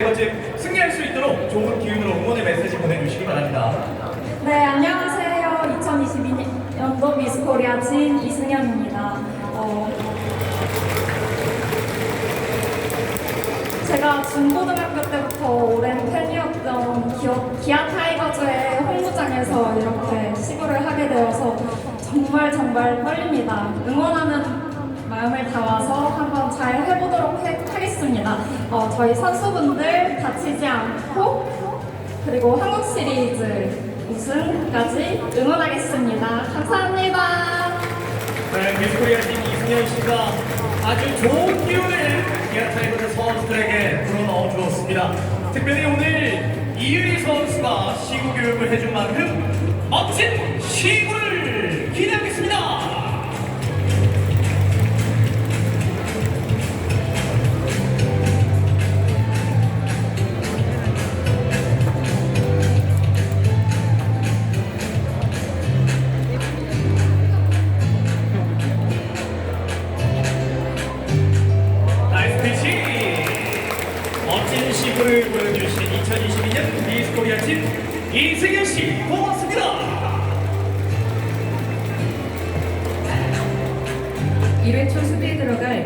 번째 승리할 수 있도록 좋은 기운으로 응원의 메시지 보내주시기 바랍니다. 네, 안녕하세요. 2022년도 미스 코리아 진 이승현입니다. 어, 제가 중고등학교 때부터 오랜 팬이었던 기어, 기아 타이거즈의 홈구장에서 이렇게 시구를 하게 되어서 정말 정말 떨립니다. 응원하는 마음을 담아서 한번 잘 해보도록 해- 하겠습니다. 어, 저희 선수분들 다치지 않고 그리고 한국 시리즈 우승까지 응원하겠습니다. 감사합니다. 네, 미스코리아 팀 이승현 씨가 아주 좋은 기운을 기아 타이거즈 선수들에게 불어넣어 주었습니다. 특별히 오늘 이유리 선수가 시구 교육을 해준 만큼 멋진 시구를 시구를 보여주신 2022년 미스코리아 팀 이승현 씨 고맙습니다. 1회 초 수비에 들어갈